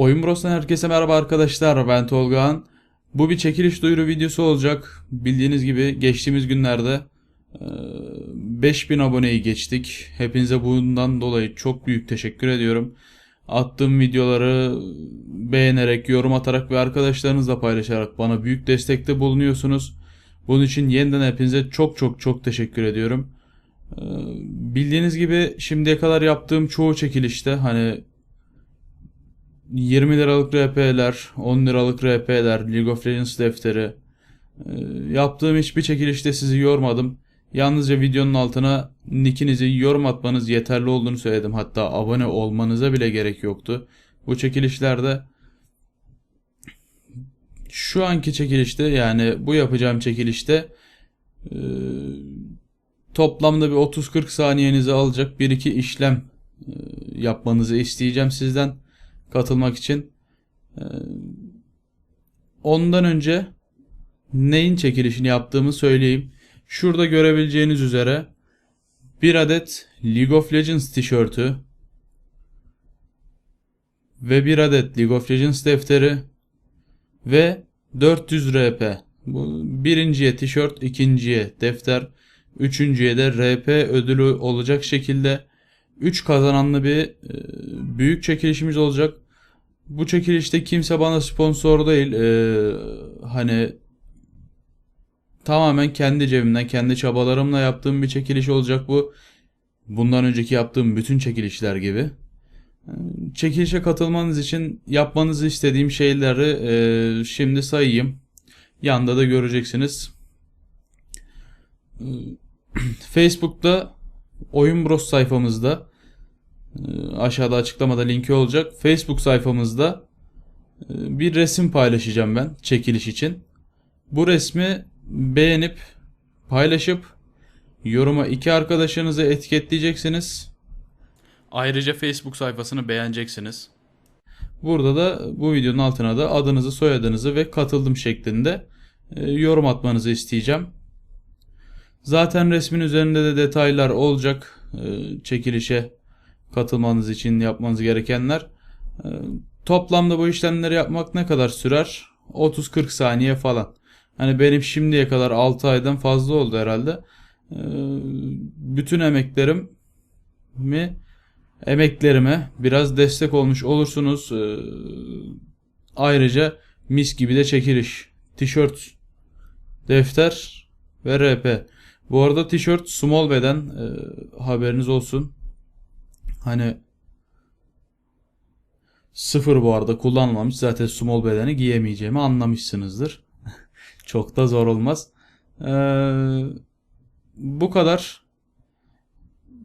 Oyun Bros'tan herkese merhaba arkadaşlar. Ben Tolgahan. Bu bir çekiliş duyuru videosu olacak. Bildiğiniz gibi geçtiğimiz günlerde e, 5000 aboneyi geçtik. Hepinize bundan dolayı çok büyük teşekkür ediyorum. Attığım videoları beğenerek, yorum atarak ve arkadaşlarınızla paylaşarak bana büyük destekte bulunuyorsunuz. Bunun için yeniden hepinize çok çok çok teşekkür ediyorum. Bildiğiniz gibi şimdiye kadar yaptığım çoğu çekilişte hani 20 liralık RP'ler, 10 liralık RP'ler, League of Legends defteri. Ee, yaptığım hiçbir çekilişte sizi yormadım. Yalnızca videonun altına nickinizi yorum atmanız yeterli olduğunu söyledim. Hatta abone olmanıza bile gerek yoktu. Bu çekilişlerde şu anki çekilişte yani bu yapacağım çekilişte e, toplamda bir 30-40 saniyenizi alacak bir iki işlem e, yapmanızı isteyeceğim sizden katılmak için. Ee, Ondan önce neyin çekilişini yaptığımı söyleyeyim. Şurada görebileceğiniz üzere bir adet League of Legends tişörtü ve bir adet League of Legends defteri ve 400 RP. Bu birinciye tişört, ikinciye defter, üçüncüye de RP ödülü olacak şekilde 3 kazananlı bir e, büyük çekilişimiz olacak. Bu çekilişte kimse bana sponsor değil. E, hani tamamen kendi cebimden, kendi çabalarımla yaptığım bir çekiliş olacak bu. Bundan önceki yaptığım bütün çekilişler gibi. E, Çekilişe katılmanız için yapmanızı istediğim şeyleri şimdi sayayım. Yanda da göreceksiniz. Facebook'ta Oyun Bros sayfamızda aşağıda açıklamada linki olacak. Facebook sayfamızda e, bir resim paylaşacağım ben çekiliş için. Bu resmi beğenip paylaşıp yoruma iki arkadaşınızı etiketleyeceksiniz. Ayrıca Facebook sayfasını beğeneceksiniz. Burada da bu videonun altına da adınızı, soyadınızı ve katıldım şeklinde e, yorum atmanızı isteyeceğim. Zaten resmin üzerinde de detaylar olacak. Ee, çekilişe katılmanız için yapmanız gerekenler. Ee, toplamda bu işlemleri yapmak ne kadar sürer? 30-40 saniye falan. Hani benim şimdiye kadar 6 aydan fazla oldu herhalde. Ee, bütün emeklerim mi emeklerime biraz destek olmuş olursunuz. Ee, ayrıca mis gibi de çekiliş, tişört, defter ve RP. Bu arada tişört small beden e, haberiniz olsun. Hani sıfır bu arada kullanılmamış. Zaten small bedeni giyemeyeceğimi anlamışsınızdır. Çok da zor olmaz. Ee, bu kadar.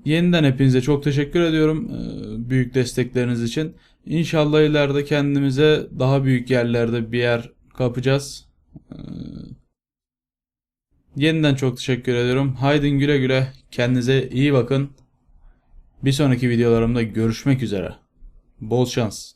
Yeniden hepinize çok teşekkür ediyorum e, büyük destekleriniz için. İnşallah ileride kendimize daha büyük yerlerde bir yer kapacağız. Ee, Yeniden çok teşekkür ediyorum. Haydi güle güle. Kendinize iyi bakın. Bir sonraki videolarımda görüşmek üzere. Bol şans.